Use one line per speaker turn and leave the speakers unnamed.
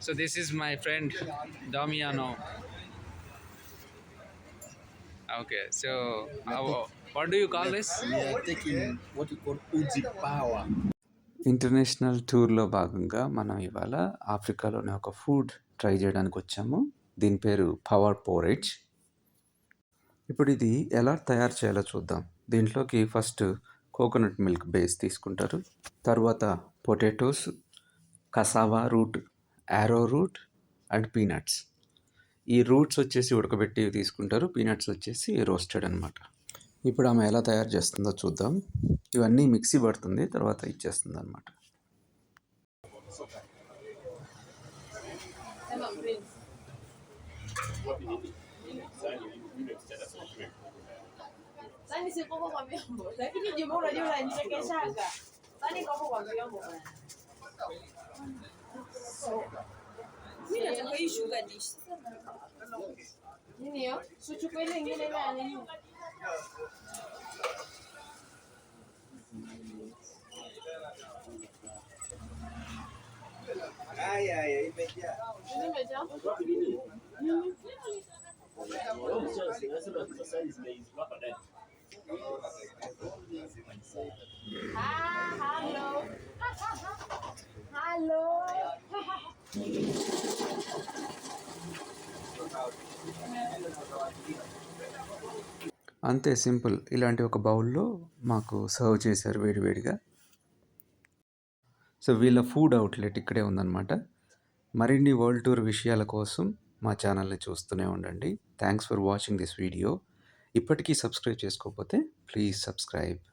So this is my friend Damiano. Okay, so what do you call this?
We are taking what you call Uji power.
International టూర్లో భాగంగా మనం ఇవాళ ఆఫ్రికాలోని ఒక food try చేయడానికి వచ్చాము దీని పేరు పవర్ పోరేజ్ ఇప్పుడు ఇది ఎలా తయారు చేయాలో చూద్దాం దీంట్లోకి ఫస్ట్ కోకోనట్ మిల్క్ బేస్ తీసుకుంటారు తర్వాత potatoes cassava root arrow root and peanuts ఈ రూట్స్ వచ్చేసి ఉడకబెట్టి తీసుకుంటారు పీనట్స్ వచ్చేసి రోస్టెడ్ అనమాట ఇప్పుడు ఆమె ఎలా తయారు చేస్తుందో చూద్దాం. ఇవన్నీ మిక్సీ పడుతుంది తర్వాత ఇచ్చేస్తుంది అనమాట
Mira, se puede yuga dish. Niño, su chupele en el año. Ay, ay, ay, me ya. Me ya. Oğlum sen nasıl bakıyorsan izleyiz bak.
అంతే సింపుల్. ఇలాంటి ఒక బౌల్లో మాకు సర్వ్ చేశారు వేడివేడిగా. సో వీళ్ళ ఫుడ్ అవుట్లెట్ ఇక్కడే ఉందన్నమాట. మరిన్ని వరల్డ్ టూర్ విషయాల కోసం మా ఛానల్ని చూస్తూనే ఉండండి. Thanks for watching this video. ఇప్పటికీ సబ్స్క్రైబ్ చేసుకోకపోతే ప్లీజ్ సబ్స్క్రైబ్.